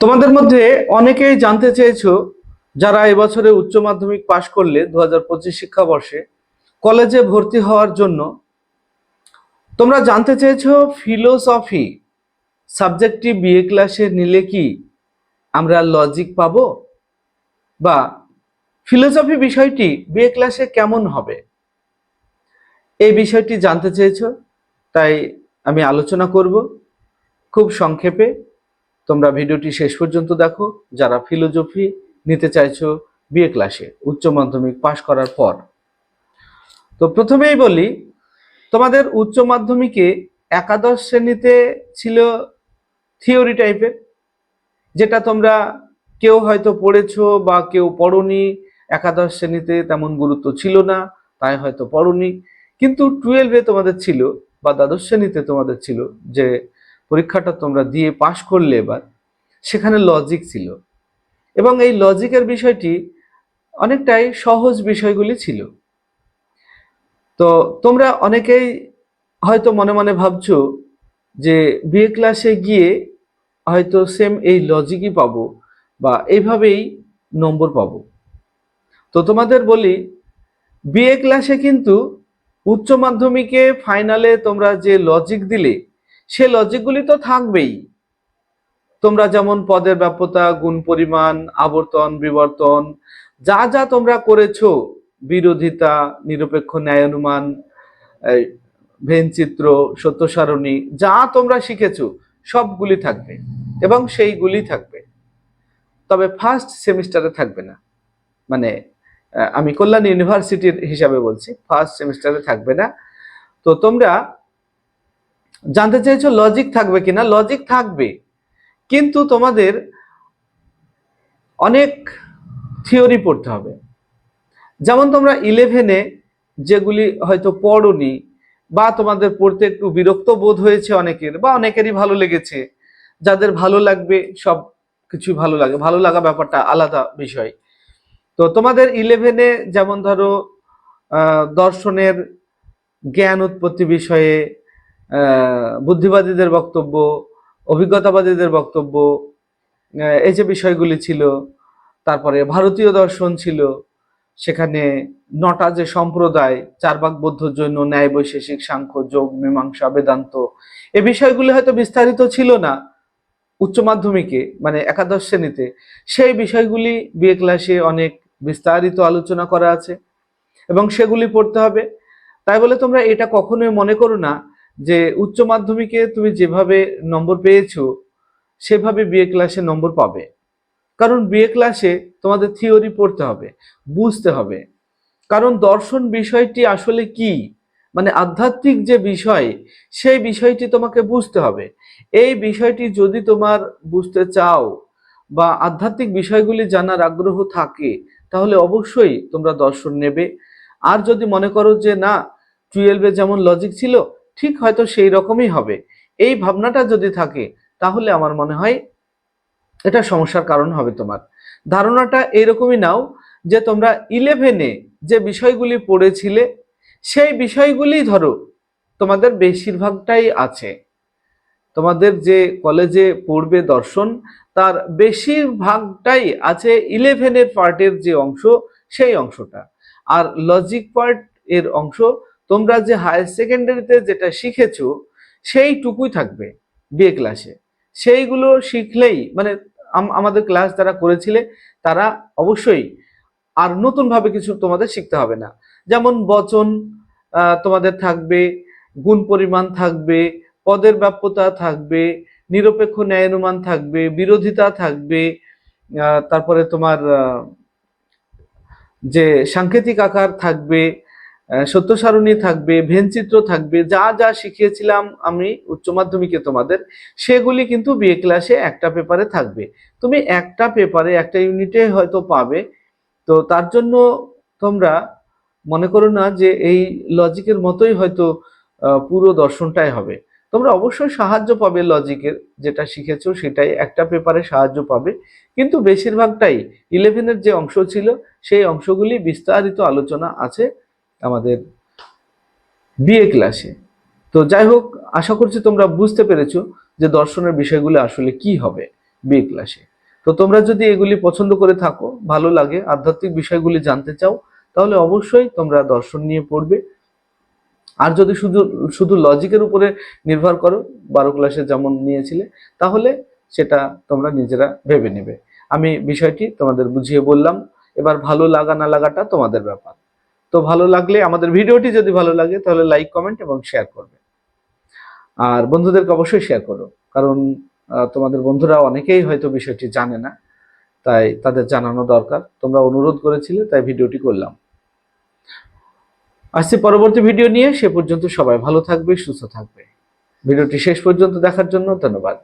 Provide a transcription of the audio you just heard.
তোমাদের মধ্যে অনেকেই জানতে চেয়েছো যারা এবছরে উচ্চ মাধ্যমিক পাশ করলে দু হাজার পঁচিশ শিক্ষাবর্ষে কলেজে ভর্তি হওয়ার জন্য। তোমরা জানতে চেয়েছো ফিলোসফি, সাবজেক্টটি বিএ ক্লাসে নিলে কি আমরা লজিক পাবো? বা ফিলোসফি বিষয়টি বিএ ক্লাসে কেমন হবে? এই বিষয়টি জানতে চেয়েছো, তাই আমি আলোচনা করব। খুব সংক্ষেপে তোমরা ভিডিওটি শেষ পর্যন্ত দেখো। যারা ফিলোজফি নিতে চাইছো, বিএ ক্লাসে উচ্চ মাধ্যমিক পাশ করার পর। তো প্রথমেই বলি, তোমাদের উচ্চ মাধ্যমিকে একাদশ শ্রেণীতে ছিল থিওরি টাইপের যেটা তোমরা কেউ হয়তো পড়েছো বা কেউ পড়নি। একাদশ শ্রেণীতে তেমন গুরুত্ব ছিল না, তাই হয়তো পড়নি। কিন্তু টুয়েলভে তোমাদের ছিল বা দ্বাদশ শ্রেণীতে তোমাদের ছিল যে পরীক্ষাটা তোমরা দিয়ে পাশ করলে এবার, সেখানে লজিক ছিল। এবং এই লজিকের বিষয়টি অনেকটাই সহজ বিষয়গুলি ছিল। তো তোমরা অনেকেই হয়তো মনে মনে ভাবছ যে বিএ ক্লাসে গিয়ে হয়তো সেম এই লজিকই পাবো বা এইভাবেই নম্বর পাবো। তো তোমাদের বলি বিএ ক্লাসে কিন্তু উচ্চ মাধ্যমিকে ফাইনালে তোমরা যে লজিক দিলে সে লজিকগুলি তো থাকবেই। তোমরা যেমন পদের ব্যাপ্যতা, গুণ পরিমাণ, আবর্তন, বিবর্তন, যা যা তোমরা করেছ, বিরোধিতা, নিরপেক্ষ ন্যায় অনুমান ভেনচিত্র সত্য সারণী, যা তোমরা শিখেছ, সবগুলি থাকবে এবং সেইগুলি থাকবে। তবে ফার্স্ট সেমিস্টারে থাকবে না। মানে আমি কল্যাণ ইউনিভার্সিটির হিসাবে বলছি ফার্স্ট সেমিস্টারে থাকবে না। তো তোমরা জানতে চাইছো লজিক থাকবে কিনা? লজিক থাকবে। কিন্তু তোমাদের অনেক থিওরি পড়তে হবে। যেমন তোমরা ইলেভেনে যেগুলি হয়তো পড়নি বা তোমাদের পড়তে একটু বিরক্ত বোধ হয়েছে অনেকের বা অনেকেরই ভালো লেগেছে, যাদের ভালো লাগবে সব কিছু ভালো লাগে, ভালো লাগা ব্যাপারটা আলাদা বিষয়। তো তোমাদের ইলেভেনে যেমন ধরো দর্শনের জ্ঞান উৎপত্তি বিষয়ে বুদ্ধিবাদীদের বক্তব্য, অভিজ্ঞতাবাদীদের বক্তব্য এই যে বিষয়গুলি ছিল, তারপরে ভারতীয় দর্শন ছিল, সেখানে নটা যে সম্প্রদায় চারবাক বৌদ্ধ জৈন ন্যায় বৈশেষিক সাংখ্য, যোগ, মীমাংসা, বেদান্ত, এ বিষয়গুলি হয়তো বিস্তারিত ছিল না উচ্চ মাধ্যমিকে মানে একাদশ শ্রেণীতে। সেই বিষয়গুলি বিএ ক্লাসে অনেক বিস্তারিত আলোচনা করা আছে এবং সেগুলি পড়তে হবে। তাই বলে তোমরা এটা কখনোই মনে করো না যে উচ্চ মাধ্যমিকে তুমি যেভাবে নম্বর পেয়েছ, সেভাবে বিএ ক্লাসে নম্বর পাবে। কারণ বিএ ক্লাসে তোমাদের থিওরি পড়তে হবে, বুঝতে হবে। কারণ দর্শন বিষয়টি আসলে কি? মানে আধ্যাত্মিক যে বিষয়, সেই বিষয়টি তোমাকে বুঝতে হবে। এই বিষয়টি যদি তোমার বুঝতে চাও বা আধ্যাত্মিক বিষয়গুলি জানার আগ্রহ থাকে, তাহলে অবশ্যই তোমরা দর্শন নেবে। আর যদি মনে করো যে না টুয়েলভে যেমন লজিক ছিল ঠিক হয়তো সেই রকমই হবে। এই ভাবনাটা যদি থাকে, তাহলে আমার মনে হয় এটা সমস্যার কারণ হবে তোমার। ধারণাটা এরকমই নাও যে তোমরা ইলেভেনে যে বিষয়গুলি পড়েছিলে, সেই বিষয়গুলি ধরো তোমাদের বেশিরভাগটাই আছে। তোমাদের যে কলেজে পড়বে দর্শন, তার বেশিরভাগটাই আছে ইলেভেনের পার্টের যে অংশ, সেই অংশটা। আর লজিক পার্ট এর অংশ তোমরা যে হায়ার সেকেন্ডারিতে যেটা শিখেছো, সেইটুকুই থাকবে বিএ ক্লাসে সেইগুলো শিখলেই মানে আমাদের ক্লাস যারা করেছিলে, তারা অবশ্যই আর নতুন ভাবে কিছু তোমাদের শিখতে হবে না। যেমন বচন তোমাদের থাকবে, গুণ পরিমাণ থাকবে, পদের ব্যাপ্যতা থাকবে, নিরপেক্ষ ন্যায় অনুমান থাকবে, বিরোধিতা থাকবে তারপরে তোমার যে সাংকেতিক আকার থাকবে আহ, সত্য সারণী থাকবে ভেনচিত্র থাকবে যা যা শিখিয়েছিলাম আমি উচ্চ মাধ্যমিকে তোমাদের সেগুলি কিন্তু বিএ ক্লাসে একটা পেপারে থাকবে। তুমি একটা পেপারে একটা ইউনিটে হয়তো পাবে। তো তার জন্য তোমরা মনে করো না যে এই লজিকের মতোই হয়তো পুরো দর্শনটাই হবে। তোমরা অবশ্যই সাহায্য পাবে লজিকের যেটা শিখেছো সেটাই একটা পেপারে সাহায্য পাবে। কিন্তু বেশিরভাগটাই ইলেভেনের যে অংশ ছিল সেই অংশগুলি বিস্তারিত আলোচনা আছে আমাদের বিএ ক্লাসে তো যাই হোক, আশা করছি তোমরা বুঝতে পেরেছ যে দর্শনের বিষয়গুলো আসলে কি হবে বি ক্লাসে তো তোমরা যদি এগুলি পছন্দ করে থাকো, ভালো লাগে, আধ্যাত্মিক বিষয়গুলি জানতে চাও, তাহলে অবশ্যই তোমরা দর্শন নিয়ে পড়বে। আর যদি শুধু শুধু লজিকের উপরে নির্ভর করো, বারো ক্লাসে যেমন নিয়েছিলে, তাহলে সেটা তোমরা নিজেরা ভেবে নেবে। আমি বিষয়টি তোমাদের বুঝিয়ে বললাম। এবার ভালো লাগা না লাগাটা তোমাদের ব্যাপার। তো ভালো লাগলে আমাদের ভিডিওটি যদি ভালো লাগে, তাহলে লাইক কমেন্ট এবং শেয়ার করবে আর বন্ধুদেরকে অবশ্যই শেয়ার করো, কারণ তোমাদের বন্ধুরা অনেকেই হয়তো বিষয়টি জানে না, তাই তাদের জানানো দরকার। তোমরা অনুরোধ করেছিলে, তাই ভিডিওটি করলাম। আসছি পরবর্তী ভিডিও নিয়ে, সে পর্যন্ত সবাই ভালো থাকবে, সুস্থ থাকবে। ভিডিওটি শেষ পর্যন্ত দেখার জন্য ধন্যবাদ।